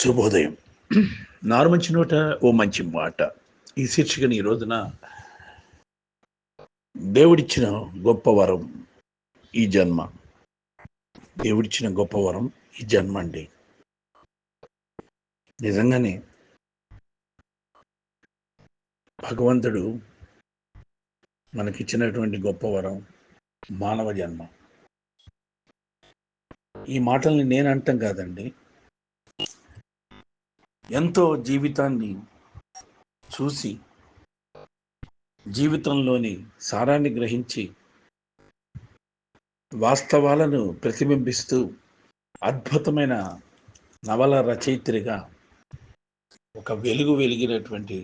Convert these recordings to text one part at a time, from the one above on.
శుభోదయం. నారు మంచి నోట ఓ మంచి మాట. ఈ శీర్షికని ఈ రోజున దేవుడిచ్చిన గొప్ప వరం ఈ జన్మ. దేవుడిచ్చిన గొప్ప వరం ఈ జన్మ అండి. నిజంగానే భగవంతుడు మనకిచ్చినటువంటి గొప్ప వరం మానవ జన్మ. ఈ మాటల్ని నేను అంటాం కాదండి. ఎంతో జీవితాన్ని చూసి జీవితంలోని సారాన్ని గ్రహించి వాస్తవాలను ప్రతిబింబిస్తూ అద్భుతమైన నవల రచయిత్రిగా ఒక వెలుగు వెలిగినటువంటి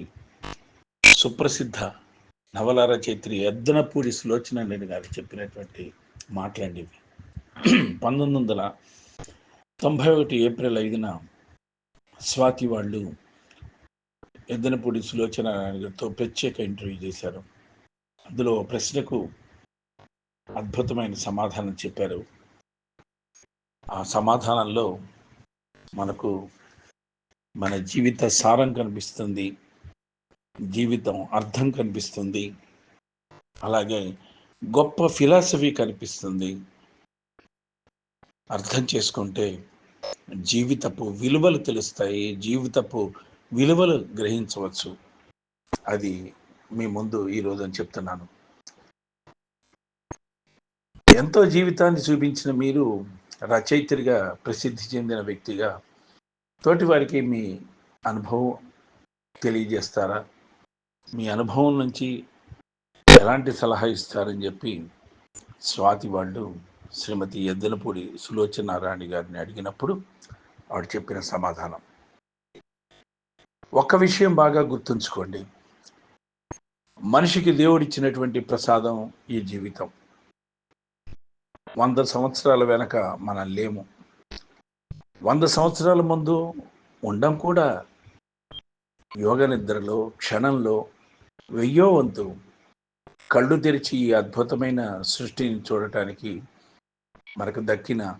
సుప్రసిద్ధ నవల రచయిత్రి ఎద్దనపూడి సులోచనండి గారు చెప్పినటువంటి మాటలండి ఇవి. పంతొమ్మిది వందల తొంభై ఒకటి ఏప్రిల్ ఐదున స్వాతి వాళ్ళు ఎద్దనపూడి సులోచన గారితో ప్రత్యేక ఇంటర్వ్యూ చేశారు. అందులో ప్రశ్నకు అద్భుతమైన సమాధానం చెప్పారు. ఆ సమాధానంలో మనకు మన జీవిత సారం కనిపిస్తుంది. జీవితం అర్థం కనిపిస్తుంది. అలాగే గొప్ప ఫిలాసఫీ కనిపిస్తుంది. అర్థం చేసుకుంటే జీవితపు విలువలు తెలుస్తాయి జీవితపు విలువలు గ్రహించవచ్చు. అది మీ ముందు ఈరోజు అని చెప్తున్నాను. ఎంతో జీవితాన్ని చూపించిన మీరు రచయిత్రిగా ప్రసిద్ధి చెందిన వ్యక్తిగా తోటి వారికి మీ అనుభవం తెలియజేస్తారా? మీ అనుభవం నుంచి ఎలాంటి సలహా ఇస్తారని చెప్పి స్వాతి వాళ్ళు శ్రీమతి ఎద్దనపూడి సులోచనారాణి గారిని అడిగినప్పుడు ఆవిడ చెప్పిన సమాధానం. ఒక్క విషయం బాగా గుర్తుంచుకోండి. మనిషికి దేవుడిచ్చినటువంటి ప్రసాదం ఈ జీవితం. వంద సంవత్సరాల వెనక మనం లేము. వంద సంవత్సరాల ముందు ఉండం కూడా యోగ నిద్రలో క్షణంలో వెయ్యో వంతు కళ్ళు తెరిచి ఈ అద్భుతమైన సృష్టిని చూడటానికి మనకు దక్కిన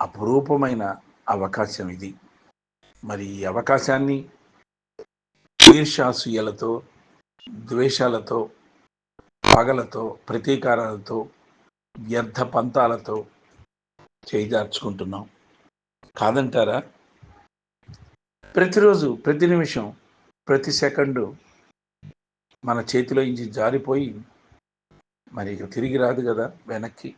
అపురూపమైన అవకాశం ఇది. మరి ఈ అవకాశాన్ని ఈర్షాసూయలతో ద్వేషాలతో పగలతో ప్రతీకారాలతో వ్యర్థ పంతాలతో చేయిదార్చుకుంటున్నాం. కాదంటారా? ప్రతిరోజు ప్రతి నిమిషం ప్రతి సెకండు మన చేతిలో ఇంచి జారిపోయి మరి ఇక తిరిగి రాదు కదా వెనక్కి.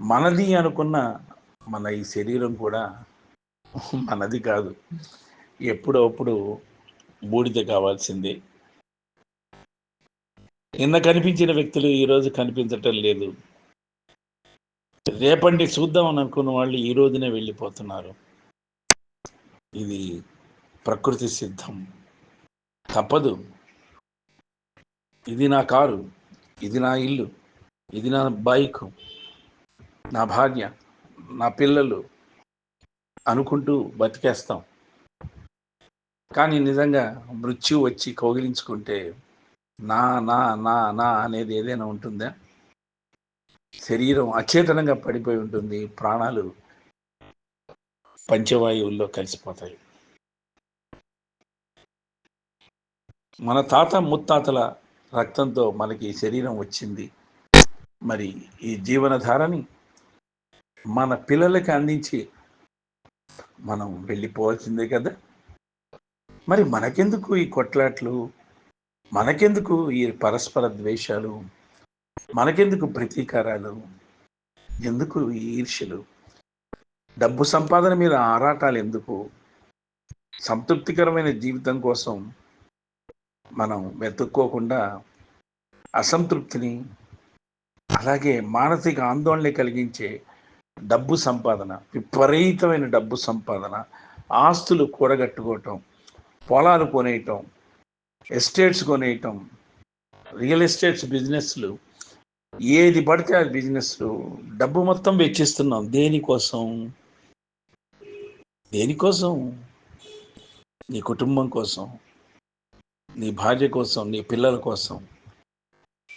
మనది అనుకున్న మన ఈ శరీరం కూడా మనది కాదు. ఎప్పుడప్పుడు బూడిద కావాల్సిందే. నిన్న కనిపించిన వ్యక్తులు ఈరోజు కనిపించటం లేదు. రేపండి చూద్దామని అనుకున్న వాళ్ళు ఈ రోజునే వెళ్ళిపోతున్నారు. ఇది ప్రకృతి సిద్ధం. తప్పదు. ఇది నా కారు. ఇది నా ఇల్లు. ఇది నా బైక్. నా భార్య నా పిల్లలు అనుకుంటూ బతికేస్తాం. కానీ నిజంగా మృత్యు వచ్చి కౌగిలించుకుంటే నా నా నా నా అనేది ఏదైనా ఉంటుందా? శరీరం అచేతనంగా పడిపోయి ఉంటుంది ప్రాణాలు పంచవాయువుల్లో కలిసిపోతాయి. మన తాత ముత్తాతల రక్తంతో మనకి శరీరం వచ్చింది. మరి ఈ జీవనధారని మన పిల్లలకి అందించి మనం వెళ్ళిపోవాల్సిందే కదా. మరి మనకెందుకు ఈ కొట్లాట్లు? మనకెందుకు ఈ పరస్పర ద్వేషాలు? మనకెందుకు ప్రతీకారాలు? ఎందుకు ఈ ఈర్ష్యలు? డబ్బు సంపాదన మీద ఆరాటాలు ఎందుకు? సంతృప్తికరమైన జీవితం కోసం మనం వెతుక్కోకుండా అసంతృప్తిని అలాగే మానసిక ఆందోళన కలిగించే డబ్బు సంపాదన విపరీతమైన డబ్బు సంపాదన ఆస్తులు కూడగట్టుకోవటం పొలాలు కొనేయటం ఎస్టేట్స్ కొనేయటం రియల్ ఎస్టేట్స్ బిజినెస్లు ఏది పడితే అది బిజినెస్లు డబ్బు మొత్తం వెచ్చిస్తున్నాం. దేనికోసం? దేనికోసం? నీ కుటుంబం కోసం నీ భార్య కోసం నీ పిల్లల కోసం.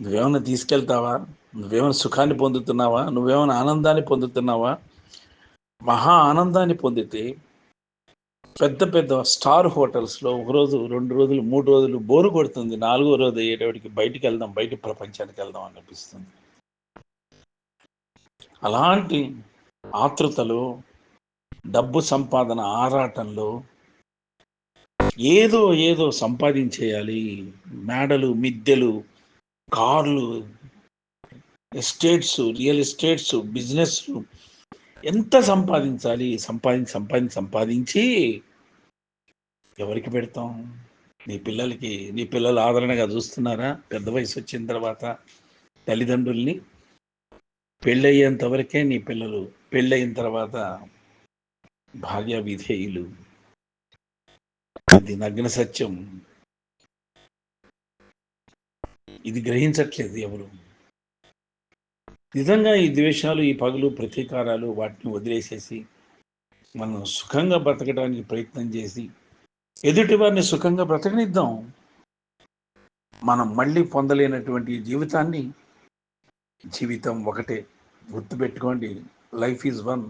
నువ్వేమైనా తీసుకెళ్తావా? నువ్వేమైనా సుఖాన్ని పొందుతున్నావా? నువ్వేమైనా ఆనందాన్ని పొందుతున్నావా? మహా ఆనందాన్ని పొందితే పెద్ద పెద్ద స్టార్ హోటల్స్లో ఒక రోజు రెండు రోజులు మూడు రోజులు బోరు కొడుతుంది. నాలుగో రోజు అయ్యేటప్పటికి బయటికి వెళ్దాం బయట ప్రపంచానికి వెళ్దాం అనిపిస్తుంది. అలాంటి ఆతృతలో డబ్బు సంపాదన ఆరాటంలో ఏదో ఏదో సంపాదించేయాలి. మేడలు మిద్దెలు కార్లు ఎస్టేట్స్ రియల్ ఎస్టేట్స్ బిజినెస్ ఎంత సంపాదించాలి? సంపాదించి సంపాదించి సంపాదించి ఎవరికి పెడతాం? నీ పిల్లలకి నీ పిల్లలు ఆదరణగా చూస్తున్నారా? పెద్ద వయసు వచ్చిన తర్వాత తల్లిదండ్రుల్ని పెళ్ళయ్యేంత వరకే నీ పిల్లలు పెళ్ళయిన తర్వాత భార్య విధేయులు. అది నగ్న సత్యం. ఇది గ్రహించట్లేదు ఎవరు. నిజంగా ఈ ద్వేషాలు ఈ పగులు ప్రతీకారాలు వాటిని వదిలేసేసి మనం సుఖంగా బ్రతకడానికి ప్రయత్నం చేసి ఎదుటి వారిని సుఖంగా బ్రతకనిద్దాం. మనం మళ్ళీ పొందలేనటువంటి జీవితాన్ని జీవితం ఒకటే. గుర్తుపెట్టుకోండి లైఫ్ ఈజ్ వన్.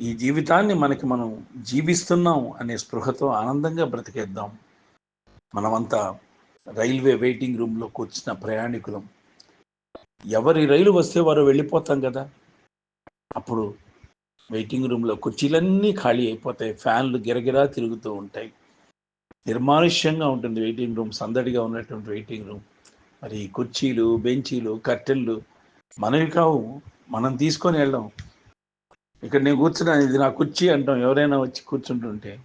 ఈ జీవితాన్ని మనకి మనం జీవిస్తున్నాం అనే స్పృహతో ఆనందంగా బ్రతికేద్దాం. మనమంతా రైల్వే వెయిటింగ్ రూమ్లోకి కూర్చున్న ప్రయాణికులం ఎవరి రైలు వస్తే వారు వెళ్ళిపోతాం కదా? అప్పుడు వెయిటింగ్ రూమ్లో కుర్చీలన్నీ ఖాళీ అయిపోతాయి ఫ్యాన్లు గిరగిరా తిరుగుతూ ఉంటాయి. నిర్మానుష్యంగా ఉంటుంది వెయిటింగ్ రూమ్ సందడిగా ఉన్నటువంటి వెయిటింగ్ రూమ్. మరి కుర్చీలు బెంచీలు కట్టెళ్ళు మనవి కావు మనం తీసుకొని వెళ్ళాం. ఇక్కడ నేను కూర్చున్నాను ఇది నా కుర్చీ అంటాం ఎవరైనా వచ్చి కూర్చుంటుంటే.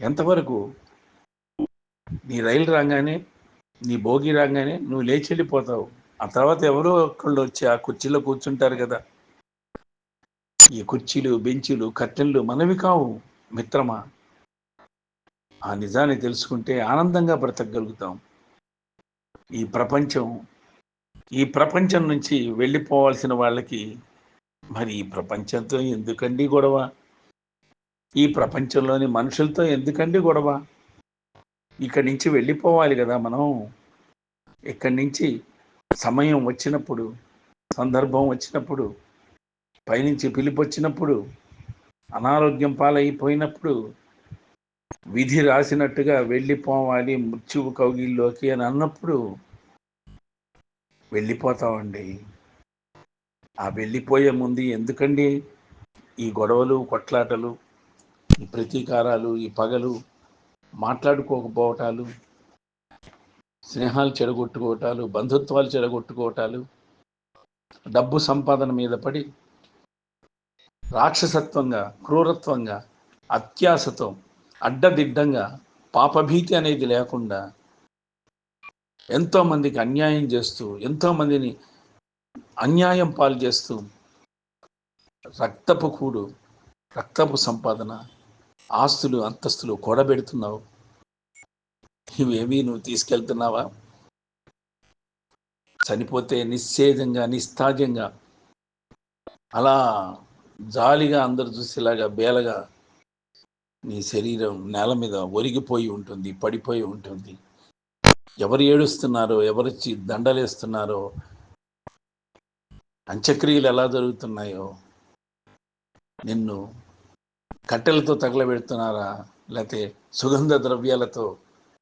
ఎంతవరకు నీ రైలు రాగానే నీ భోగి రాగానే నువ్వు లేచి వెళ్ళిపోతావు. ఆ తర్వాత ఎవరో ఒకళ్ళు వచ్చి ఆ కుర్చీలో కూర్చుంటారు కదా. ఈ కుర్చీలు బెంచీలు కట్టెలు మనవి కావు మిత్రమా? ఆ నిజాన్ని తెలుసుకుంటే ఆనందంగా బ్రతకగలుగుతాం. ఈ ప్రపంచం ఈ ప్రపంచం నుంచి వెళ్ళిపోవాల్సిన వాళ్ళకి మరి ఈ ప్రపంచంతో ఎందుకండి గొడవ? ఈ ప్రపంచంలోని మనుషులతో ఎందుకండి గొడవ? ఇక్కడి నుంచి వెళ్ళిపోవాలి కదా మనం. ఇక్కడి నుంచి సమయం వచ్చినప్పుడు సందర్భం వచ్చినప్పుడు పైనుంచి పిలుపు వచ్చినప్పుడు అనారోగ్యం పాలైపోయినప్పుడు విధి రాసినట్టుగా వెళ్ళిపోవాలి మృత్యువు కౌగిల్లోకి అని అన్నప్పుడు వెళ్ళిపోతామండి. ఆ వెళ్ళిపోయే ముందు ఎందుకండి? ఈ గొడవలు కొట్లాటలు ఈ ప్రతీకారాలు ఈ పగలు మాట్లాడుకోకపోవటాలు స్నేహాలు చెడగొట్టుకోవటాలు బంధుత్వాలు చెడగొట్టుకోవటాలు డబ్బు సంపాదన మీద పడి రాక్షసత్వంగా క్రూరత్వంగా అత్యాశతో అడ్డదిడ్డంగా పాపభీతి అనేది లేకుండా ఎంతోమందికి అన్యాయం చేస్తూ ఎంతోమందిని అన్యాయం పాలు చేస్తూ రక్తపు కూడు రక్తపు సంపాదన ఆస్తులు అంతస్తులు కూడబెడుతున్నావు. ఇవేమీ నువ్వు తీసుకెళ్తున్నావా? చనిపోతే నిశ్చేదంగా నిస్తాజంగా అలా జాలిగా అందరు చూసేలాగా బేలగా నీ శరీరం నేల మీద ఒరిగిపోయి ఉంటుంది పడిపోయి ఉంటుంది. ఎవరు ఏడుస్తున్నారో ఎవరిచ్చి దండలేస్తున్నారో అంత్యక్రియలు ఎలా జరుగుతున్నాయో నిన్ను కట్టెలతో తగలబెడుతున్నారా? లేకపోతే సుగంధ ద్రవ్యాలతో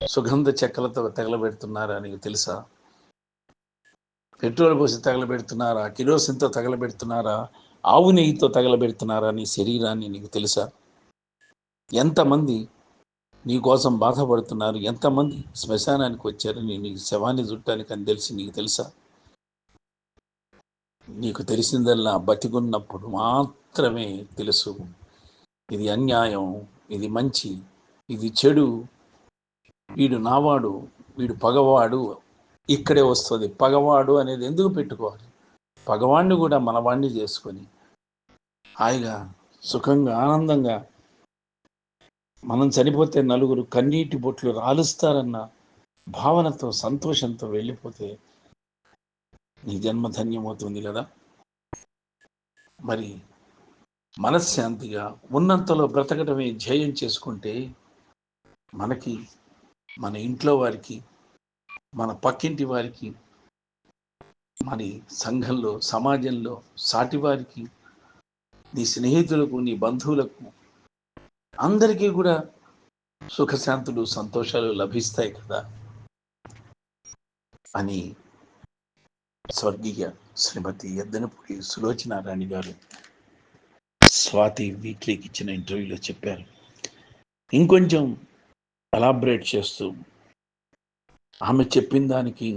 సుగంధ చెక్కలతో తగలబెడుతున్నారా నీకు తెలుసా? పెట్రోల్ పోసి తగలబెడుతున్నారా? కిరోసిన్తో తగలబెడుతున్నారా? ఆవు నెయ్యితో తగలబెడుతున్నారా నీ శరీరాన్ని నీకు తెలుసా? ఎంతమంది నీ కోసం బాధపడుతున్నారు? ఎంతమంది శ్మశానానికి వచ్చారని నీ శవాన్ని చుట్టానికి అని తెలిసి నీకు తెలుసా? నీకు తెలిసిందల్లా బతికున్నప్పుడు మాత్రమే తెలుసు. ఇది అన్యాయం ఇది మంచి ఇది చెడు. వీడు నావాడు వీడు పగవాడు ఇక్కడే వస్తుంది. పగవాడు అనేది ఎందుకు పెట్టుకోవాలి? పగవాణ్ణి కూడా మనవాణ్ణి చేసుకొని హాయిగా సుఖంగా ఆనందంగా మనం చనిపోతే నలుగురు కన్నీటి బొట్లు రాలుస్తారన్న భావనతో సంతోషంతో వెళ్ళిపోతే నీ జన్మ ధన్యమవుతుంది కదా? మరి మనశ్శాంతిగా ఉన్నంతలో బ్రతకడమే ధ్యేయం చేసుకుంటే మనకి మన ఇంట్లో వారికి మన పక్కింటి వారికి మరి సంఘంలో సమాజంలో సాటివారికి నీ స్నేహితులకు నీ బంధువులకు అందరికీ కూడా సుఖశాంతులు సంతోషాలు లభిస్తాయి కదా అని స్వర్గీయ శ్రీమతి ఎద్దనపూడి సులోచనారాణి గారు స్వాతి వీక్లీకి ఇచ్చిన ఇంటర్వ్యూలో చెప్పారు. ఇంకొంచెం అలాబరేట్ చేస్తూ ఆమె చెప్పిన దానికి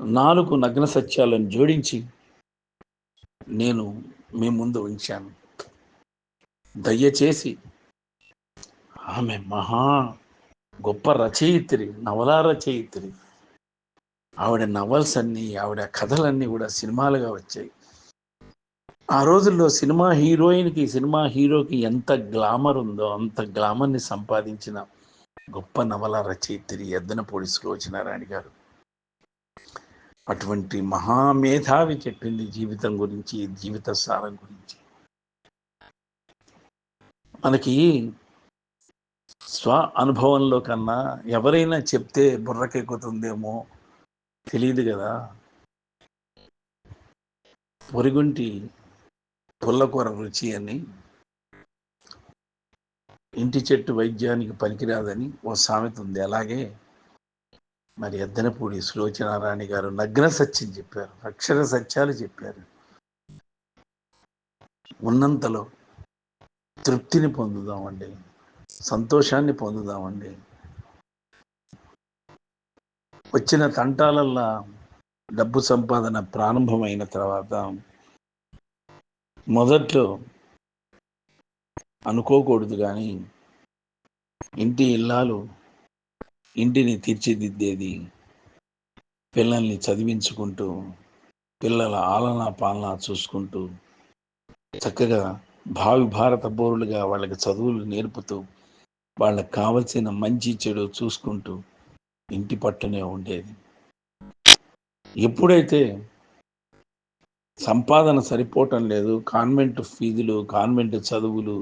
నాలుగు నగ్న సత్యాలను జోడించి నేను మీ ముందు ఉంచాను. దయచేసి ఆమె మహా గొప్ప రచయిత్రి నవలా రచయిత్రి. ఆవిడ నవల్స్ అన్నీ ఆవిడ కథలన్నీ కూడా సినిమాలుగా వచ్చాయి. ఆ రోజుల్లో సినిమా హీరోయిన్కి సినిమా హీరోకి ఎంత గ్లామర్ ఉందో అంత గ్లామర్ని సంపాదించిన గొప్ప నవల రచయిత్రి ఎద్దనపూడి సులోచనారాణి గారు. అటువంటి మహామేధావి చెప్పింది జీవితం గురించి జీవిత సారం గురించి. మనకి స్వ అనుభవంలో కన్నా ఎవరైనా చెప్తే బుర్రకెక్కుతుందేమో తెలియదు కదా. పొరిగుంటి పుల్లకూర రుచి అని ఇంటి చెట్టు వైద్యానికి పనికిరాదని ఓ సామెత ఉంది. అలాగే మరి ఎద్దనపూడి సులోచనారాణి గారు నగ్న సత్యం చెప్పారు అక్షర సత్యాలు చెప్పారు. ఉన్నంతలో తృప్తిని పొందుదామండి సంతోషాన్ని పొందుదామండి. వచ్చిన తంటాలల్లా డబ్బు సంపాదన ప్రారంభమైన తర్వాత మొదట్లో అనుకోకూడదు కానీ ఇంటి ఇల్లాలు ఇంటిని తీర్చిదిద్దేది పిల్లల్ని చదివించుకుంటూ పిల్లల ఆలన పాలన చూసుకుంటూ చక్కగా భావి భారత పౌరులుగా వాళ్ళకి చదువులు నేర్పుతూ వాళ్ళకి కావలసిన మంచి చెడు చూసుకుంటూ ఇంటి పట్టునే ఉండేది. ఎప్పుడైతే సంపాదన సరిపోవటం లేదు. కాన్వెంట్ ఫీజులు కాన్వెంట్ చదువులు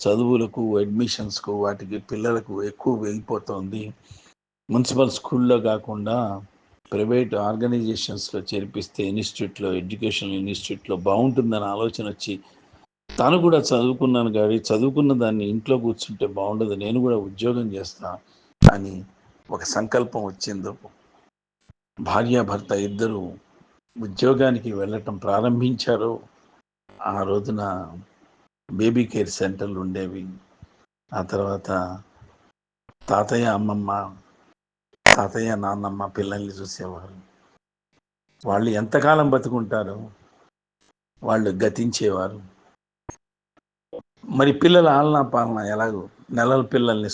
చదువులకు అడ్మిషన్స్కు వాటికి పిల్లలకు ఎక్కువ వెళ్ళిపోతుంది. మున్సిపల్ స్కూల్లో కాకుండా ప్రైవేట్ ఆర్గనైజేషన్స్లో చేర్పిస్తే ఇన్స్టిట్యూట్లో ఎడ్యుకేషన్ ఇన్స్టిట్యూట్లో బాగుంటుందని ఆలోచన వచ్చి తాను కూడా చదువుకున్నాను కానీ చదువుకున్న దాన్ని ఇంట్లో కూర్చుంటే బాగుండదు నేను కూడా ఉద్యోగం చేస్తా అని ఒక సంకల్పం వచ్చిందో. భార్యాభర్త ఇద్దరు ఉద్యోగానికి వెళ్ళటం ప్రారంభించారో ఆ రోజున బేబీ కేర్ సెంటర్లు ఉండేవి. ఆ తర్వాత తాతయ్య అమ్మమ్మ తాతయ్య నాన్నమ్మ పిల్లల్ని చూసేవారు. వాళ్ళు ఎంతకాలం బతుకుంటారో వాళ్ళు గతించేవారు. మరి పిల్లల ఆలనా పాలన ఎలాగో? నెలల పిల్లల్ని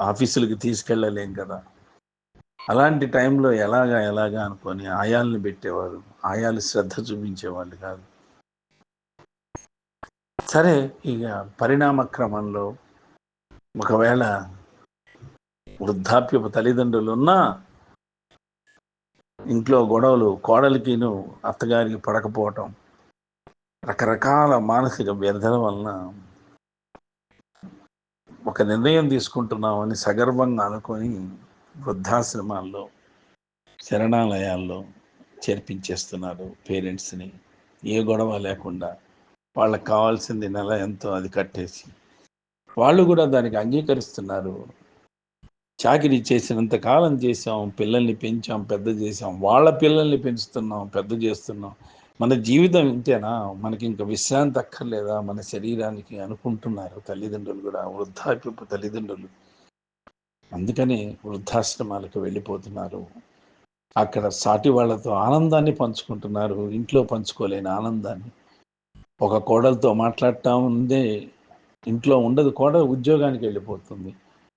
ఆఫీసులకి తీసుకెళ్ళలేం కదా. అలాంటి టైంలో ఎలాగా ఎలాగా అనుకొని ఆయాల్ని పెట్టేవారు? ఆయాలు శ్రద్ధ చూపించేవాళ్ళు కాదు. సరే ఇక పరిణామ క్రమంలో ఒకవేళ వృద్ధాప్యపు తల్లిదండ్రులు ఉన్నా ఇంట్లో గొడవలు కోడలికిను అత్తగారికి పడకపోవటం రకరకాల మానసిక వ్యర్థల వలన ఒక నిర్ణయం తీసుకుంటున్నామని సగర్వంగా అనుకొని వృద్ధాశ్రమాల్లో శరణాలయాల్లో చేర్పించేస్తున్నారు పేరెంట్స్ని. ఏ గొడవ లేకుండా వాళ్ళకి కావాల్సింది నెల ఎంతో అది కట్టేసి. వాళ్ళు కూడా దానికి అంగీకరిస్తున్నారు. చాకిరీ చేసినంత కాలం చేసాం పిల్లల్ని పెంచాం పెద్ద చేసాం వాళ్ళ పిల్లల్ని పెంచుతున్నాం పెద్ద చేస్తున్నాం. మన జీవితం ఇంతేనా? మనకి ఇంకా విశ్రాంతి అక్కర్లేదా? మన శరీరానికి అనుకుంటున్నారు తల్లిదండ్రులు కూడా వృద్ధాప్యపు తల్లిదండ్రులు. అందుకని వృద్ధాశ్రమాలకు వెళ్ళిపోతున్నారు. అక్కడ సాటి వాళ్ళతో ఆనందాన్ని పంచుకుంటున్నారు. ఇంట్లో పంచుకోలేని ఆనందాన్ని. ఒక కోడలతో మాట్లాడటం ఉందే ఇంట్లో ఉండదు. కోడలు ఉద్యోగానికి వెళ్ళిపోతుంది.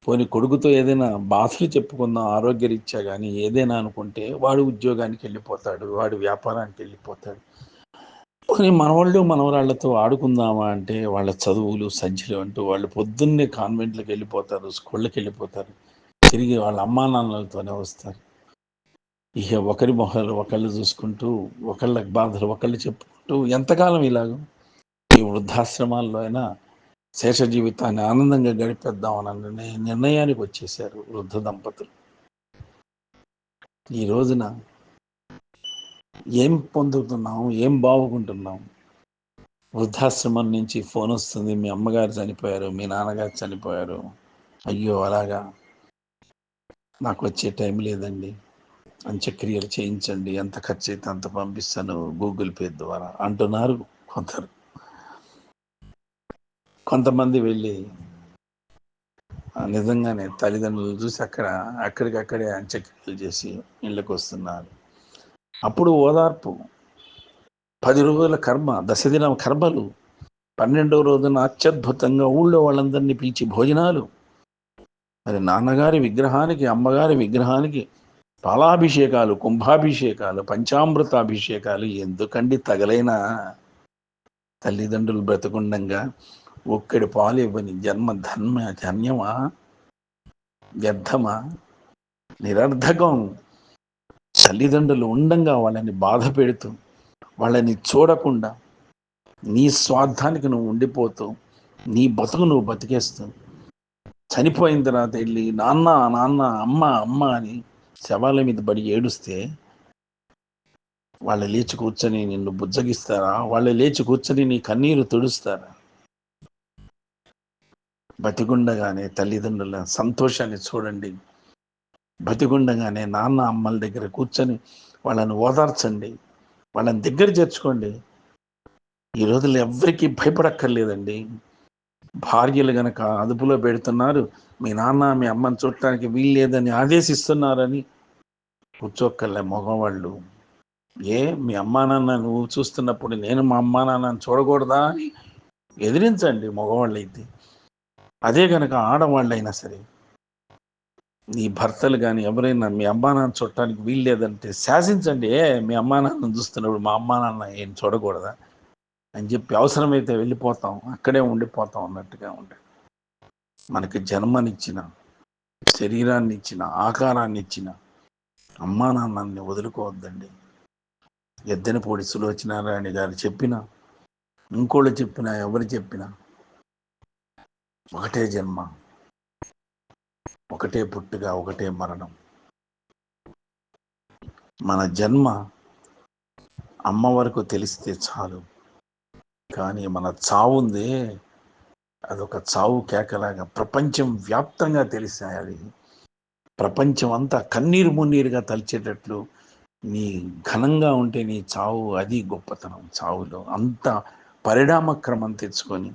పోనీ కొడుకుతో ఏదైనా బాధలు చెప్పుకుందాం ఆరోగ్యరీత్యా కానీ ఏదైనా అనుకుంటే వాడు ఉద్యోగానికి వెళ్ళిపోతాడు. వాడు వ్యాపారానికి వెళ్ళిపోతాడు. పోనీ మనవాళ్ళు మనవరాళ్ళతో ఆడుకుందామా అంటే వాళ్ళ చదువులు సంచులు అంటూ వాళ్ళు పొద్దున్నే కాన్వెంట్లకు వెళ్ళిపోతారు స్కూళ్ళకి వెళ్ళిపోతారు. తిరిగి వాళ్ళ అమ్మా నాన్నలతోనే వస్తారు. ఇక ఒకరి మొహాలు ఒకళ్ళు చూసుకుంటూ ఒకళ్ళ బాధలు ఒకళ్ళు చెప్పుకుంటూ ఎంతకాలం ఇలాగ ఈ వృద్ధాశ్రమాల్లో అయినా శేష జీవితాన్ని ఆనందంగా గడిపేద్దామని నిర్ణయ- నిర్ణయానికి వచ్చేసారు వృద్ధ దంపతులు. ఈ రోజున ఏం పొందుతున్నాం ఏం బాగుంటున్నాం వృద్ధాశ్రమం నుంచి ఫోన్ వస్తుంది మీ అమ్మగారు చనిపోయారు మీ నాన్నగారు చనిపోయారు. అయ్యో అలాగా నాకు వచ్చే టైం లేదండి. అంత్యక్రియలు చేయించండి. ఎంత ఖర్చు అయితే అంత పంపిస్తాను గూగుల్ పే ద్వారా అంటున్నారు కొందరు. కొంతమంది వెళ్ళి ఆ, నిజంగానే తల్లిదండ్రులు చూసి అక్కడ అక్కడికక్కడే అంత్యక్రియలు చేసి ఇళ్ళకి వస్తున్నారు అప్పుడు ఓదార్పు. పది రోజుల కర్మ దశదిన కర్మలు. పన్నెండవ రోజున అత్యద్భుతంగా ఊళ్ళో వాళ్ళందరినీ పిలిచి భోజనాలు. మరి నాన్నగారి విగ్రహానికి అమ్మగారి విగ్రహానికి పాలాభిషేకాలు కుంభాభిషేకాలు పంచామృతాభిషేకాలు ఎందుకండి తగలైన? తల్లిదండ్రులు బ్రతకుండంగా ఒక్కడి పాలు ఇవ్వని జన్మ ధన్మ ధన్యమా? వ్యర్థమా? నిరర్ధకం. తల్లిదండ్రులు ఉండంగా వాళ్ళని బాధ పెడుతూ వాళ్ళని చూడకుండా నీ స్వార్థానికి నువ్వు ఉండిపోతూ నీ బతుకు నువ్వు బతికేస్తూ చనిపోయిన తర్వాత వెళ్ళి నాన్న నాన్న అమ్మ అమ్మ అని శవాల మీద పడి ఏడుస్తే వాళ్ళు లేచి కూర్చొని నిన్ను బుజ్జగిస్తారా? వాళ్ళు లేచి కూర్చొని నీ కన్నీరు తుడుస్తారా? బతికుండగానే తల్లిదండ్రుల సంతోషాన్ని చూడండి. బతికుండగానే నాన్న అమ్మల దగ్గర కూర్చొని వాళ్ళని ఓదార్చండి. వాళ్ళని దగ్గర చేర్చుకోండి. ఈ రోజుల్లో ఎవరికీ భయపడక్కర్లేదండి. భార్యలు గనక అదుపులో పెడుతున్నారు మీ నాన్న మీ అమ్మని చూడటానికి వీల్లేదని ఆదేశిస్తున్నారని కూర్చోక్కర్లే మగవాళ్ళు. ఏ మీ అమ్మా నాన్న నువ్వు చూస్తున్నప్పుడు నేను మా అమ్మా నాన్నని చూడకూడదా అని ఎదిరించండి మగవాళ్ళు అయితే అదే కనుక ఆడవాళ్ళైనా సరే నీ భర్తలు కానీ ఎవరైనా మీ అమ్మా నాన్న చూడటానికి వీల్లేదంటే శాసించండి. ఏ మీ అమ్మా నాన్నను చూస్తున్నప్పుడు మా అమ్మా నాన్న ఏం చూడకూడదా? అని చెప్పి అవసరమైతే వెళ్ళిపోతాం. అక్కడే ఉండిపోతాం అన్నట్టుగా ఉంటాయి మనకి జన్మనిచ్చిన శరీరాన్ని ఇచ్చిన ఆకారాన్ని ఇచ్చిన అమ్మా నాన్నని వదులుకోవద్దండి. ఎద్దెనపూడి సులోచనారాయణ గారు చెప్పిన ఇంకోళ్ళు చెప్పినా ఎవరు చెప్పినా ఒకటే జన్మ ఒకటే పుట్టుగా ఒకటే మరణం. మన జన్మ అమ్మ వరకు తెలిస్తే చాలు. కానీ మన చావుందే. అదొక చావు కేకలాగా ప్రపంచం వ్యాప్తంగా తెలిసాయి అది ప్రపంచం అంతా కన్నీరు మున్నీరుగా తలిచేటట్లు నీ ఘనంగా ఉంటే నీ చావు అది గొప్పతనం చావులో. అంత పరిణామక్రమం తెచ్చుకొని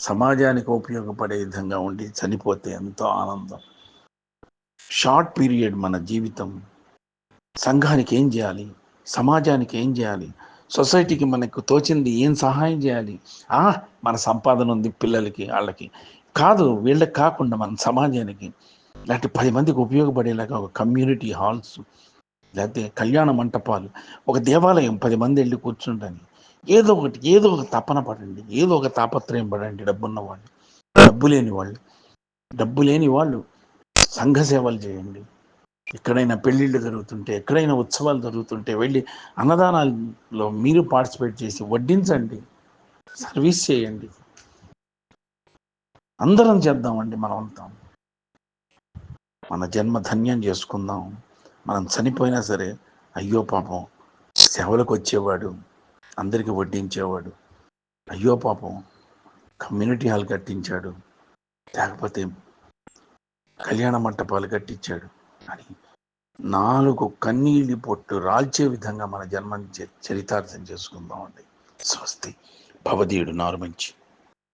సమాజానికి ఉపయోగపడే విధంగా ఉండి చనిపోతే ఎంతో ఆనందం. షార్ట్ పీరియడ్ మన జీవితం. సంఘానికి ఏం చేయాలి? సమాజానికి ఏం చేయాలి? సొసైటీకి మనకు తోచింది ఏం సహాయం చేయాలి? ఆ మన సంపాదన ఉంది పిల్లలకి వాళ్ళకి కాదు వీళ్ళకి కాకుండా మన సమాజానికి. లేకపోతే పది మందికి ఉపయోగపడేలాగా ఒక కమ్యూనిటీ హాల్స్ లేకపోతే కళ్యాణ మంటపాలు ఒక దేవాలయం పది మంది వెళ్ళి కూర్చుంటాను ఏదో ఒకటి ఏదో ఒక తపన పడండి ఏదో ఒక తాపత్రయం పడండి డబ్బున్న వాళ్ళు. డబ్బు లేని వాళ్ళు. డబ్బు లేని వాళ్ళు సంఘ సేవలు చేయండి. ఎక్కడైనా పెళ్ళిళ్ళు జరుగుతుంటే ఎక్కడైనా ఉత్సవాలు జరుగుతుంటే వెళ్ళి అన్నదానాల్లో మీరు పార్టిసిపేట్ చేసి వడ్డించండి సర్వీస్ చేయండి. అందరం చేద్దామండి మనం అంతా. మన జన్మ ధన్యం చేసుకుందాం. మనం చనిపోయినా సరే అయ్యో పాపం సేవలకు వచ్చేవాడు అందరికీ వడ్డించేవాడు. అయ్యో పాపం కమ్యూనిటీ హాల్ కట్టించాడు. లేకపోతే కళ్యాణ మంటపాలు కట్టించాడు. అని నాలుగు కన్నీళ్ళు పొట్టు రాల్చే విధంగా మన జన్మని చరితార్థం చేసుకుందామండి. స్వస్తి. భవదీయుడు నారుమంచి